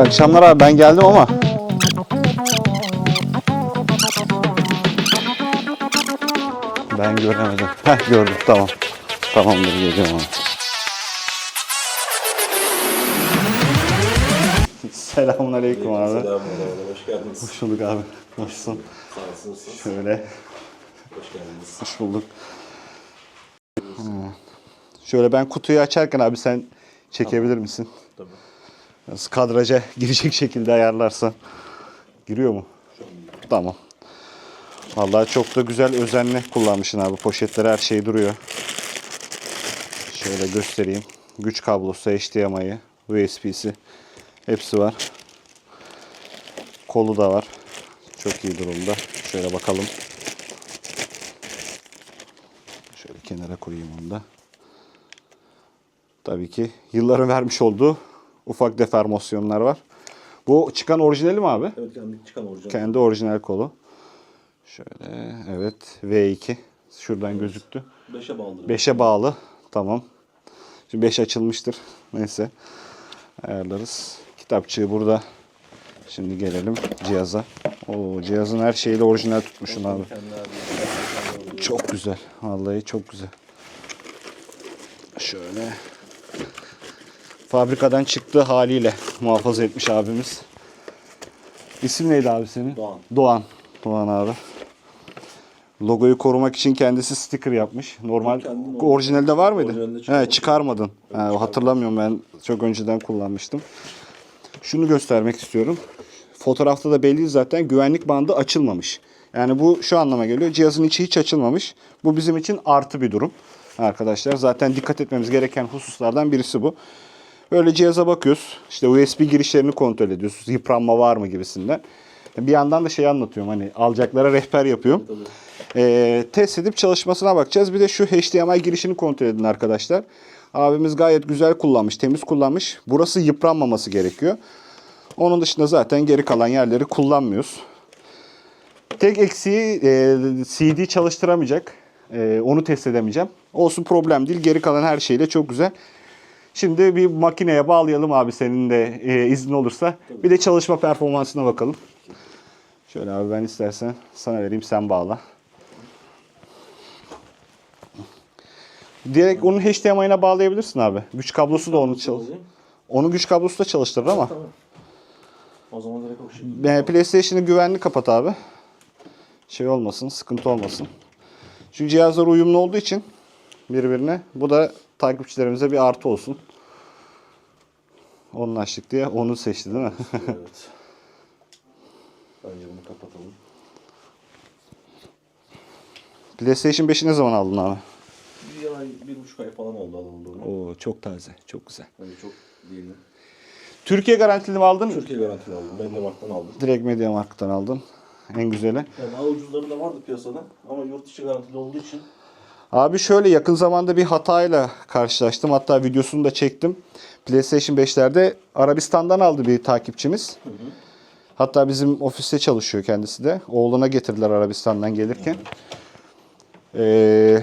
İyi akşamlar abi ben geldim ama. Ben göremedim. Heh gördüm tamam. Tamamdır geliyorum abi. Selamun aleyküm abi. Selamünaleyküm, hoş geldiniz. Hoş bulduk abi. Nasılsın? Sağ olsun? Şöyle. Hoş geldiniz. Hoş bulduk. Şöyle ben kutuyu açarken abi sen çekebilir misin? Tabii. Nasıl kadraja girecek şekilde ayarlarsan. Giriyor mu? Tamam. Vallahi çok da güzel özenle kullanmışsın abi. Poşetler her şey duruyor. Şöyle göstereyim. Güç kablosu, HDMI'yi, USB'si hepsi var. Kolu da var. Çok iyi durumda. Şöyle bakalım. Şöyle kenara koyayım onu da. Tabii ki yılların vermiş olduğu ufak deformasyonlar var. Bu çıkan orijinali mi abi? Evet, kendi çıkan orijinal. Kendi orijinal kolu. Şöyle evet V2 şuradan gözüktü. 5'e bağlıdır. 5'e bağlı. Tamam. Şimdi 5 açılmıştır. Neyse. Ayarlarız. Kitapçığı burada. Şimdi gelelim cihaza. Oo, cihazın her şeyiyle orijinal tutmuşsun abi. Çok güzel. Vallahi çok güzel. Şöyle. Fabrikadan çıktığı haliyle muhafaza etmiş abimiz. İsim neydi abi senin? Doğan. Doğan. Doğan abi. Logoyu korumak için kendisi sticker yapmış. Normal Kendim orijinalde var mıydı? Orijinalde He, çıkarmadın. He, hatırlamıyorum ben çok önceden kullanmıştım. Şunu göstermek istiyorum. Fotoğrafta da belli zaten güvenlik bandı açılmamış. Yani bu şu anlama geliyor. Cihazın içi hiç açılmamış. Bu bizim için artı bir durum. Arkadaşlar zaten dikkat etmemiz gereken hususlardan birisi bu. Böyle cihaza bakıyoruz. İşte USB girişlerini kontrol ediyoruz. Yıpranma var mı gibisinden. Bir yandan da şey anlatıyorum hani alacaklara rehber yapıyorum. Ee, test edip çalışmasına bakacağız. Bir de şu HDMI girişini kontrol edin arkadaşlar. Abimiz gayet güzel kullanmış, temiz kullanmış. Burası yıpranmaması gerekiyor. Onun dışında zaten geri kalan yerleri kullanmıyoruz. Tek eksiği e, CD çalıştıramayacak. E, onu test edemeyeceğim. Olsun problem değil. Geri kalan her şeyle çok güzel. Şimdi bir makineye bağlayalım abi senin de e, izin olursa. Bir de çalışma performansına bakalım. Şöyle abi ben istersen sana vereyim sen bağla. Direkt onun HDMI'ne bağlayabilirsin abi. Güç kablosu da onu çalış. Onu güç kablosu da çalıştırır ama. Tamam. O zaman direkt o. E, PlayStation'ı güvenli kapat abi. Şey olmasın, sıkıntı olmasın. Çünkü cihazlar uyumlu olduğu için birbirine. Bu da takipçilerimize bir artı olsun. Onun açtık diye onu seçti değil mi? evet. Bence bunu kapatalım. PlayStation 5'i ne zaman aldın abi? Bir ay, bir buçuk ay falan oldu alındığını. Oo çok taze, çok güzel. Hani çok değil. Türkiye garantili mi aldın? Türkiye garantili aldım. Ben de marktan aldım. Direkt Mediamarkt'tan aldın. En güzeli. Yani daha ucuzları da vardı piyasada. Ama yurt dışı garantili olduğu için Abi şöyle yakın zamanda bir hatayla karşılaştım. Hatta videosunu da çektim. PlayStation 5'lerde Arabistan'dan aldı bir takipçimiz. Hatta bizim ofiste çalışıyor kendisi de. Oğluna getirdiler Arabistan'dan gelirken. Ee,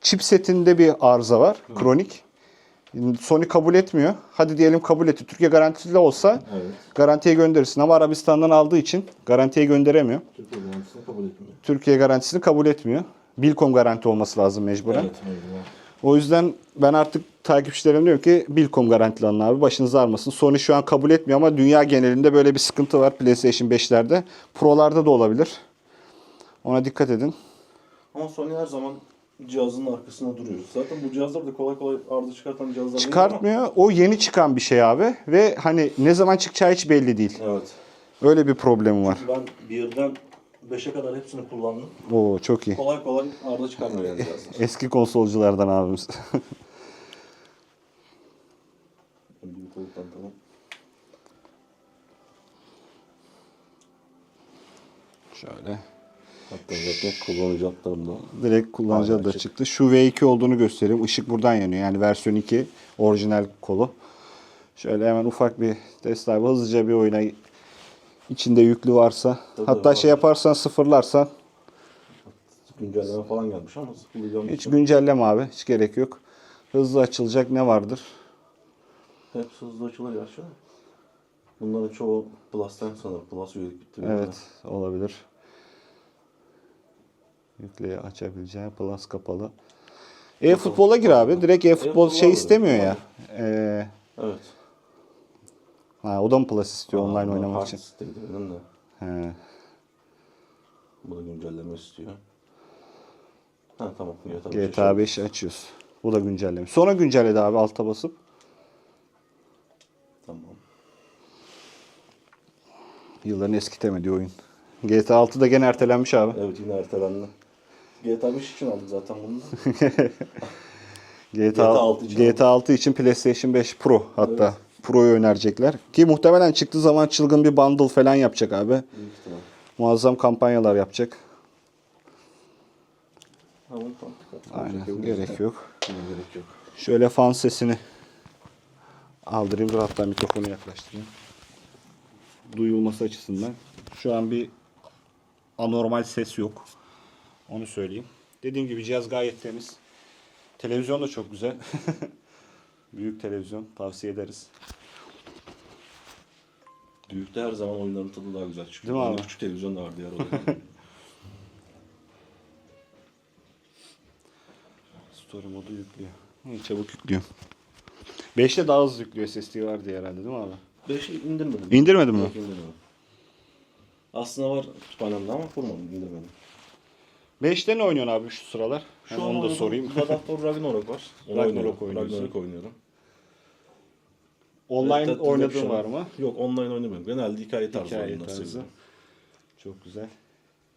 chipsetinde bir arıza var. Kronik. Sony kabul etmiyor. Hadi diyelim kabul etti. Türkiye garantili olsa evet. garantiye gönderirsin. Ama Arabistan'dan aldığı için garantiye gönderemiyor. Türkiye garantisini kabul etmiyor. Türkiye garantisini kabul etmiyor. Bilkom garanti olması lazım mecburen. Evet, mecburen. O yüzden ben artık takipçilerim diyorum ki Bilkom garantili alın abi başınız ağrımasın. Sony şu an kabul etmiyor ama dünya genelinde böyle bir sıkıntı var PlayStation 5'lerde. Pro'larda da olabilir. Ona dikkat edin. Ama Sony her zaman cihazın arkasında duruyor. Zaten bu cihazlar da kolay kolay arıza çıkartan cihazlar değil Çıkartmıyor. O yeni çıkan bir şey abi. Ve hani ne zaman çıkacağı hiç belli değil. ama- Evet. Öyle bir problemi var. Ben birden 5'e kadar hepsini kullandım. Oo çok iyi. Kolay kolay arıza çıkarmıyor yani. Eski konsolculardan abimiz. Şöyle. Hatta zaten kullanıcı hatlarında. Direkt kullanıcı adı çık. çıktı. Şu V2 olduğunu göstereyim. Işık buradan yanıyor. Yani versiyon 2 orijinal kolu. Şöyle hemen ufak bir test drive hızlıca bir oyuna içinde yüklü varsa. Tabii, hatta şey yaparsan sıfırlarsan Güncelleme falan gelmiş ama sıkılacağım. hiç güncelleme abi. Hiç gerek yok. Hızlı açılacak ne vardır? Hepsi hızlı açılır an. Bunların çoğu Plus'tan sanırım. Plus üyelik bitti. Evet olabilir. Yükleye açabileceğin plus kapalı. E-futbola gir abi. Direkt e-futbol şey istemiyor ya. Ee, Evet. Ha, o da mı plus istiyor Aa, online oynamak hard için? siteydi benim de. He. Bu da güncelleme istiyor. Ha tamam. GTA, GTA 5 açıyoruz. Bu da güncelleme. Sonra güncelledi abi alta basıp. Tamam. Yılların eskitemediği oyun. GTA 6 da gene ertelenmiş abi. Evet yine ertelendi. GTA 5 için aldık zaten bunu. GTA, GTA 6 için GTA 6 için PlayStation 5 Pro hatta. Pro'yu önerecekler. Ki muhtemelen çıktığı zaman çılgın bir bundle falan yapacak abi. Muazzam kampanyalar yapacak. Aynen gerek yok. Yine gerek yok. Şöyle fan sesini aldırayım. Dur hatta mikrofonu yaklaştırayım. Duyulması açısından. Şu an bir anormal ses yok. Onu söyleyeyim. Dediğim gibi cihaz gayet temiz. Televizyon da çok güzel. Büyük televizyon tavsiye ederiz. Büyükte her zaman oyunların tadı daha güzel çıkıyor. Değil mi abi? Küçük televizyon da var diğer odada. Story modu yüklüyor. İyi çabuk yüklüyor. 5'te daha hızlı yüklüyor SSD var diye herhalde değil mi abi? 5'i indirmedim. İndirmedin mi? Yok indirmedim. Aslında var kütüphanemde ama kurmadım, indirmedim. 5'te ne oynuyorsun abi şu sıralar? Şu Hem an onu da sorayım. God of War Ragnarok var. Onu Ragnarok oynuyorum. oynuyorsun. Ragnarok oynuyorum. Online Red Dead oynadığın Redemption. var mı? Yok online oynamıyorum. Genelde hikaye tarzı Hikaye oyunlar tarzı. seviyorum. Çok güzel.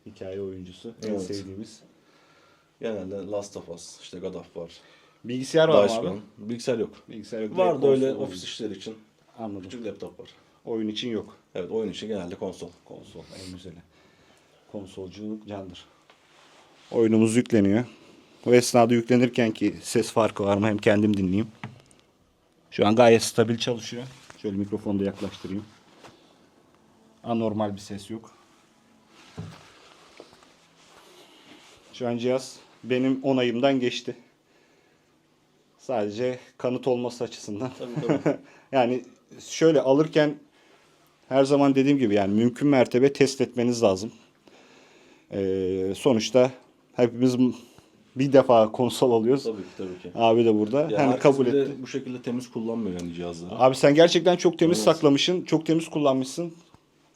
Hikaye oyuncusu. En Evet. sevdiğimiz. Genelde Last of Us, işte God of War, Bilgisayar var mı abi? Bilgisayar yok. Bilgisayar yok. Var da öyle konsol ofis işleri için. Anladım. Küçük laptop var. Oyun için yok. Evet oyun için genelde konsol. Konsol en güzeli. Konsolculuk candır. Oyunumuz yükleniyor. O esnada yüklenirken ki ses farkı var mı hem kendim dinleyeyim. Şu an gayet stabil çalışıyor. Şöyle mikrofonu da yaklaştırayım. Anormal bir ses yok. Şu an cihaz benim onayımdan geçti. Sadece kanıt olması açısından. Tabii tabii. yani şöyle alırken her zaman dediğim gibi yani mümkün mertebe test etmeniz lazım. Ee, sonuçta hepimiz bir defa konsol alıyoruz. tabii ki tabii ki. Abi de burada. Ya hani herkes kabul etti. bu şekilde temiz kullanmıyor yani cihazları. Abi sen gerçekten çok temiz Evet. saklamışsın. Çok temiz kullanmışsın.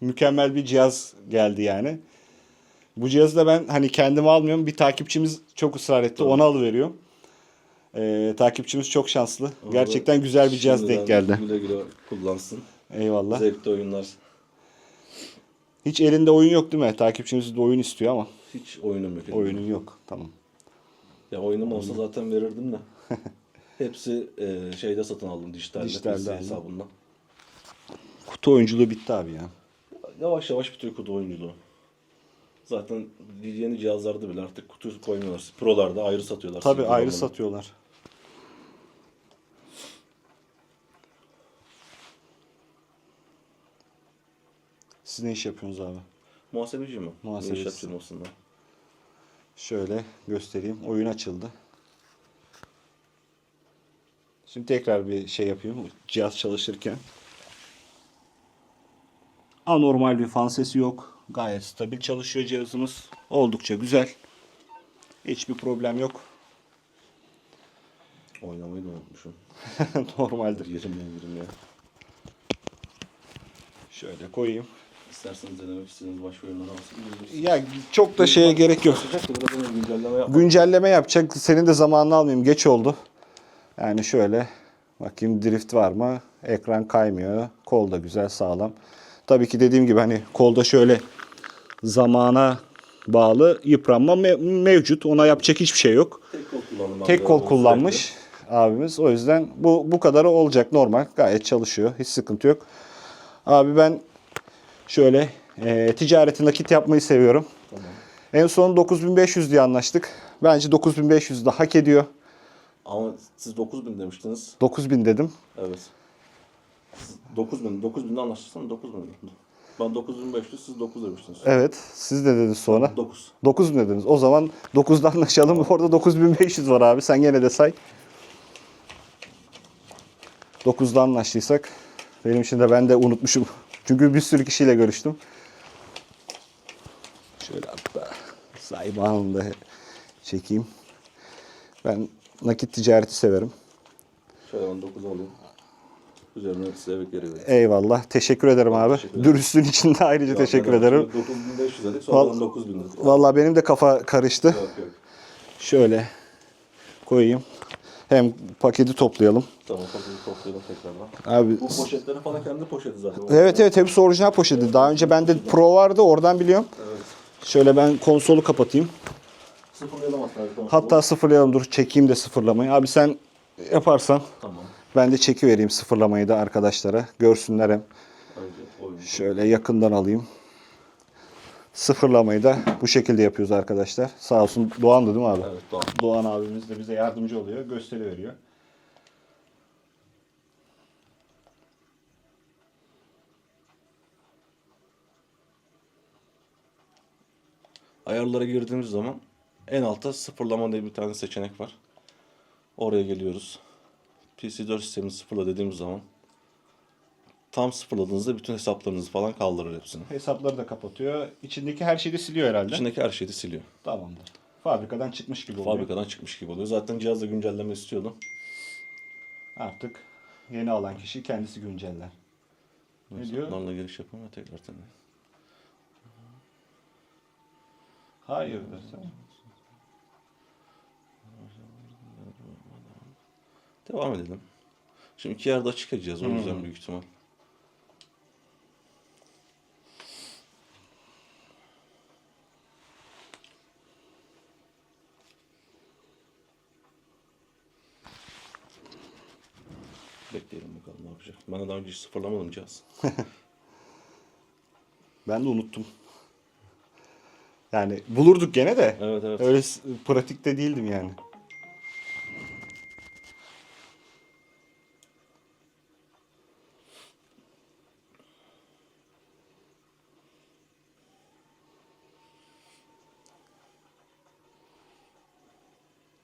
Mükemmel bir cihaz geldi yani. Bu cihazı da ben hani kendime almıyorum. Bir takipçimiz çok ısrar etti. Tabii. Onu alıveriyorum. Ee, takipçimiz çok şanslı. Onu Gerçekten güzel bir cihaz denk geldi. Güle güle kullansın. Eyvallah. Zevkli oyunlar. Hiç elinde oyun yok değil mi? Takipçimiz de oyun istiyor ama Hiç oyunum yok. oyunun yok. Tamam. Ya oyunum olsa zaten verirdim de. Hepsi e, şeyde satın aldım dijitalde. Dijitalde PC aldın. hesabından. Kutu oyunculuğu bitti abi ya. Yavaş yavaş bitiyor kutu oyunculuğu. Zaten yeni cihazlarda bile artık kutu koymuyorlar. Pro'larda ayrı satıyorlar. Tabii CD ayrı ROM'unu. satıyorlar. Siz ne iş yapıyorsunuz abi? Muhasebeci mi? Muhasebeci. İnşaat firmasında. Şöyle göstereyim. Oyun açıldı. Şimdi tekrar bir şey yapayım. Cihaz çalışırken. Anormal bir fan sesi yok. Gayet stabil çalışıyor cihazımız. Oldukça güzel. Hiçbir problem yok. Oynamayı da unutmuşum. Normaldir. Yerim yerim ya. Şöyle koyayım. İsterseniz denemek istediğiniz başka oyunları alsın. Ya çok da şeye gerek yok. Güncelleme yapmak. Güncelleme yapacak. Senin de zamanını almayayım. Geç oldu. Yani şöyle bakayım drift var mı? Ekran kaymıyor. Kol da güzel sağlam. Tabii ki dediğim gibi hani kolda şöyle zamana bağlı yıpranma me- mevcut. Ona yapacak hiçbir şey yok. Tek kol Tek kol kullanmış abimiz. O yüzden bu bu kadarı olacak normal. Gayet çalışıyor. Hiç sıkıntı yok. Abi ben şöyle e, ticareti nakit yapmayı seviyorum. Tamam. En son 9500 diye anlaştık. Bence 9500 de hak ediyor. Ama siz 9000 demiştiniz. 9000 dedim. Evet. Siz 9000, 9000'de anlaştıysan 9000. Ben 9500, siz 9 demiştiniz. Evet. Siz de dediniz sonra. 9. 9 dediniz. O zaman 9'da anlaşalım. Orada 9500 var abi. Sen gene de say. 9'da anlaştıysak Benim için de ben de unutmuşum. Çünkü bir sürü kişiyle görüştüm. Şöyle hatta sahibi anında çekeyim. Ben nakit ticareti severim. Şöyle 19 alayım. Üzerine size vereyim. Eyvallah. Teşekkür ederim abi. Teşekkür ederim. Dürüstlüğün için de ayrıca teşekkür ederim. 9500 dedik sonra Val- 9000 dedik. Vallahi benim de kafa karıştı. Yok yok. Şöyle koyayım. Hem paketi toplayalım. Tamam paketi toplayalım tekrardan. Abi Bu poşetlerin falan kendi poşeti zaten. Evet evet hepsi orijinal poşeti. Daha önce bende Pro vardı oradan biliyorum. Evet. Şöyle ben konsolu kapatayım. Sıfırlayalım hatta. konsolu. Hatta sıfırlayalım dur çekeyim de sıfırlamayı. Abi sen yaparsan Tamam. ben de çekivereyim sıfırlamayı da arkadaşlara. Görsünler hem. Önce oyun. Şöyle yakından alayım. Sıfırlamayı da bu şekilde yapıyoruz arkadaşlar. Sağ olsun Doğan'dı değil mi abi? Evet tamam. Doğan abimiz de bize yardımcı oluyor. Gösteri veriyor. Ayarlara girdiğimiz zaman en altta sıfırlama diye bir tane seçenek var. Oraya geliyoruz. PC4 sistemini sıfırla dediğimiz zaman tam sıfırladığınızda bütün hesaplarınızı falan kaldırır hepsini. Hesapları da kapatıyor. İçindeki her şeyi de siliyor herhalde. İçindeki her şeyi de siliyor. Tamamdır. Fabrikadan çıkmış gibi oluyor. Fabrikadan çıkmış gibi oluyor. Zaten cihazda güncelleme istiyordum. Artık yeni alan kişi kendisi günceller. Ne diyor? Onlarla giriş yapalım ve tekrar tanıyalım. Hayır dersen. Devam edelim. Şimdi iki yerde açık edeceğiz o yüzden büyük ihtimal. Bekleyelim bakalım ne yapacak. Ben de daha önce hiç sıfırlamadım cihaz. Ben de unuttum. Yani bulurduk gene de. Evet evet. Öyle pratikte değildim yani.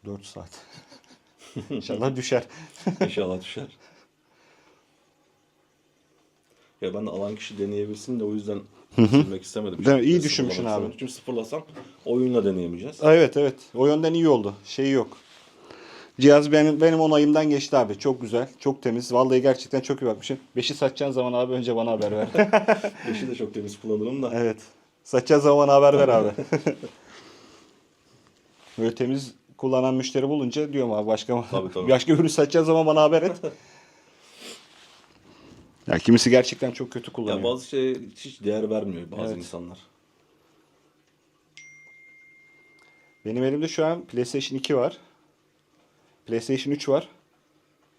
Dört saat. İnşallah düşer. İnşallah düşer. Ya ben de alan kişi deneyebilsin de o yüzden silmek istemedim. Değil mi? İyi düşünmüşsün abi. Çünkü sıfırlasam oyunla deneyemeyeceğiz. Evet evet. O yönden iyi oldu. Şeyi yok. Cihaz benim benim onayımdan geçti abi. Çok güzel. Çok temiz. Vallahi gerçekten çok iyi bakmışım. Beşi satacağın zaman abi önce bana haber ver. Eşi de çok temiz kullanırım da. evet. Satacağın zaman bana haber ver abi. Böyle temiz kullanan müşteri bulunca diyorum abi başka Tabii, tabii. başka ürün satacağın zaman bana haber et. Ya kimisi gerçekten çok kötü kullanıyor. Ya bazı şey hiç değer vermiyor bazı Evet. insanlar. Benim elimde şu an PlayStation 2 var. PlayStation 3 var.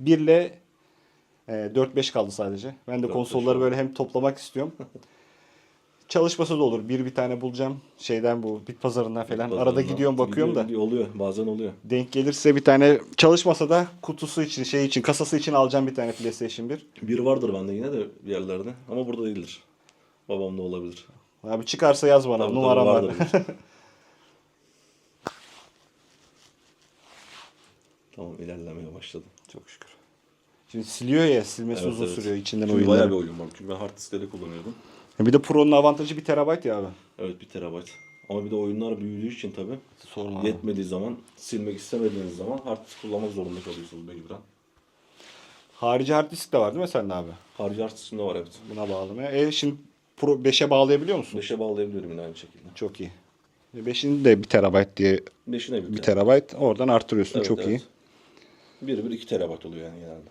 1 ile e, 4-5 kaldı sadece. Ben de 4-5 konsolları var. böyle hem toplamak istiyorum. Çalışması da olur. Bir bir tane bulacağım. Şeyden bu bit pazarından falan. Arada Pazarından gidiyorum bakıyorum da. Oluyor bazen oluyor. Denk gelirse bir tane çalışmasa da kutusu için, şey için, kasası için alacağım bir tane PlayStation 1. Bir vardır bende yine de bir yerlerde ama burada değildir. Babamda olabilir. Abi çıkarsa yaz bana. Tabii, Numaram var. bir. tamam ilerlemeye başladım. Çok şükür. Şimdi siliyor ya, silmesi Evet, uzun evet. sürüyor içinden Çünkü bayağı bir oyunları. oyun var. Çünkü ben hard diskleri kullanıyordum. Bir de Pro'nun avantajı 1 terabayt ya abi. Evet 1 terabayt. Ama bir de oyunlar büyüdüğü için tabii Sorma abi. yetmediği zaman silmek istemediğiniz zaman hard disk kullanmak zorunda kalıyorsunuz mecburen. Harici hard disk de var değil mi sende abi? Harici hard diskinde var evet. Buna bağlamaya. E şimdi Pro 5'e bağlayabiliyor musun? 5'e bağlayabiliyorum yine aynı şekilde. Çok iyi. 5'in de 1 terabayt diye 5'ine 1 1 terabayt oradan artırıyorsun. Evet, Çok evet. iyi. 1 1 2 terabayt oluyor yani genelde.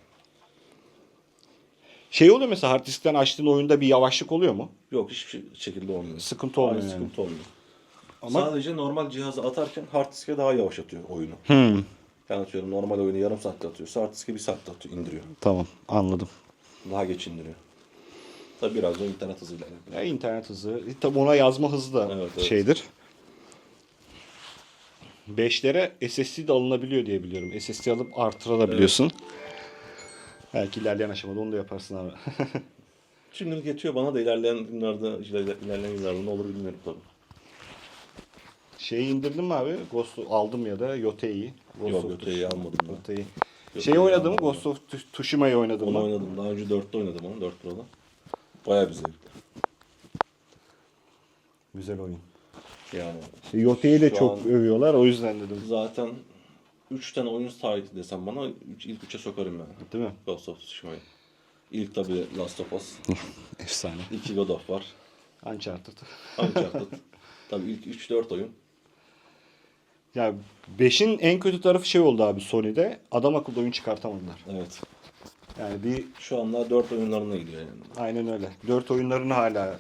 Şey oluyor mesela hard diskten açtığın oyunda bir yavaşlık oluyor mu? Yok hiçbir şey- şekilde olmuyor. Sıkıntı olmuyor yani. sıkıntı olmuyor. Ama- Sadece normal cihaza atarken hard diske daha yavaş atıyor oyunu. Hmm. Yani atıyorum normal oyunu yarım saatte atıyorsa hard diske bir saatte atıyor, indiriyor. Tamam anladım. Daha geç indiriyor. Tabi biraz da internet hızıyla. Ya internet hızı. Tabi ona yazma hızı da Evet, evet. şeydir. 5'lere SSD de alınabiliyor diye biliyorum. SSD alıp artırabiliyorsun. Belki ilerleyen aşamada onu da yaparsın abi. Şimdilik yetiyor bana da ilerleyen günlerde, iler- ilerleyen günlerde ne olur bilmiyorum tabii. Şeyi indirdin mi abi? Ghost'u aldım ya da Yote'yi. Ghost Yok of Tsushima. almadım ben. Yote'yi. Şeyi oynadım mı? Ghost of Tsushima'yı oynadım Onu mı? oynadım. Daha önce 4'te oynadım onu. 4 Pro'da. Bayağı bir zevkli. Güzel oyun. Yani Yote'yi de Şu çok an- övüyorlar o yüzden dedim. zaten 3 tane oyun tarihi desem bana üç, ilk 3'e sokarım yani. Değil mi? Ghost of Tsushima'yı. İlk tabii Last of Us. Efsane. 2 God of War. Uncharted. Uncharted. tabii ilk 3-4 oyun. Ya 5'in en kötü tarafı şey oldu abi Sony'de. Adam akıllı oyun çıkartamadılar. Evet. Yani bir Şu anda 4 oyunlarına gidiyor yani. aynen öyle. 4 oyunlarını hala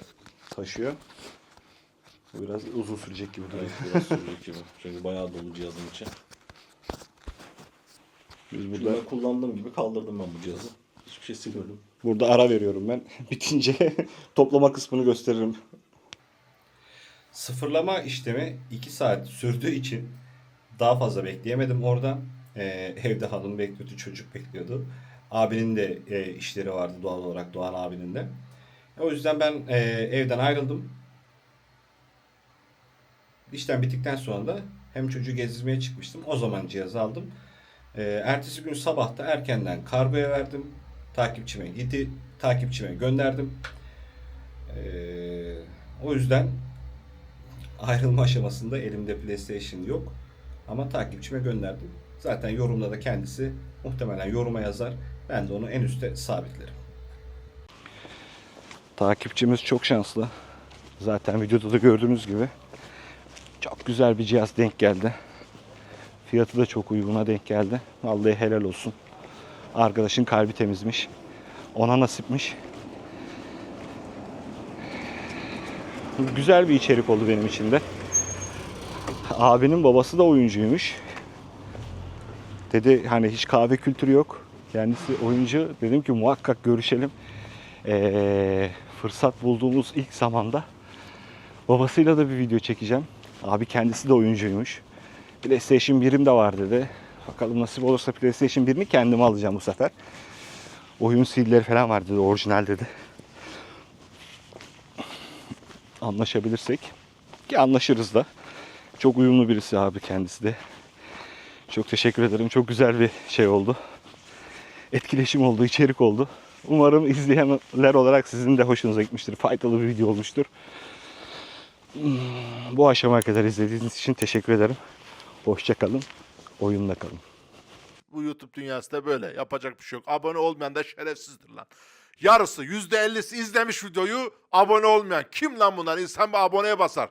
taşıyor. Biraz uzun sürecek gibi duruyor. Evet biraz sürecek gibi. Çünkü bayağı dolu cihazın içi. Biz Burada ben kullandığım gibi kaldırdım ben bu cihazı. Hiçbir şey silmedim. burada ara veriyorum ben. Bitince toplama kısmını gösteririm. Sıfırlama işlemi 2 saat sürdüğü için daha fazla bekleyemedim orada. Ee, evde hanım bekliyordu, çocuk bekliyordu. Abinin de e, işleri vardı doğal olarak Doğan abinin de. O yüzden ben e, evden ayrıldım. İşten bittikten sonra da hem çocuğu gezdirmeye çıkmıştım. O zaman cihazı aldım. E, ertesi gün sabah da erkenden kargoya verdim. Takipçime gitti. Takipçime gönderdim. E, o yüzden ayrılma aşamasında elimde PlayStation yok. Ama takipçime gönderdim. Zaten yorumda da kendisi muhtemelen yoruma yazar. Ben de onu en üste sabitlerim. Takipçimiz çok şanslı. Zaten videoda da gördüğünüz gibi. Çok güzel bir cihaz denk geldi. Fiyatı da çok uyguna denk geldi. Vallahi helal olsun. Arkadaşın kalbi temizmiş. Ona nasipmiş. Güzel bir içerik oldu benim için de. Abinin babası da oyuncuymuş. Dedi hani hiç kahve kültürü yok. Kendisi oyuncu. Dedim ki muhakkak görüşelim. Ee, fırsat bulduğumuz ilk zamanda babasıyla da bir video çekeceğim. Abi kendisi de oyuncuymuş. PlayStation 1'im de var dedi. Bakalım nasip olursa PlayStation 1'ini kendim alacağım bu sefer. Oyun CD'leri falan var dedi. Orijinal dedi. Anlaşabilirsek. Ki anlaşırız da. Çok uyumlu birisi abi kendisi de. Çok teşekkür ederim. Çok güzel bir şey oldu. Etkileşim oldu, içerik oldu. Umarım izleyenler olarak sizin de hoşunuza gitmiştir. Faydalı bir video olmuştur. Hmm, Bu aşamaya kadar izlediğiniz için teşekkür ederim. Hoşçakalın. Oyunla kalın. Bu YouTube dünyası da böyle. Yapacak bir şey yok. Abone olmayan da şerefsizdir lan. Yarısı, yüzde ellisi izlemiş videoyu abone olmayan. Kim lan bunlar? İnsan bir aboneye basar.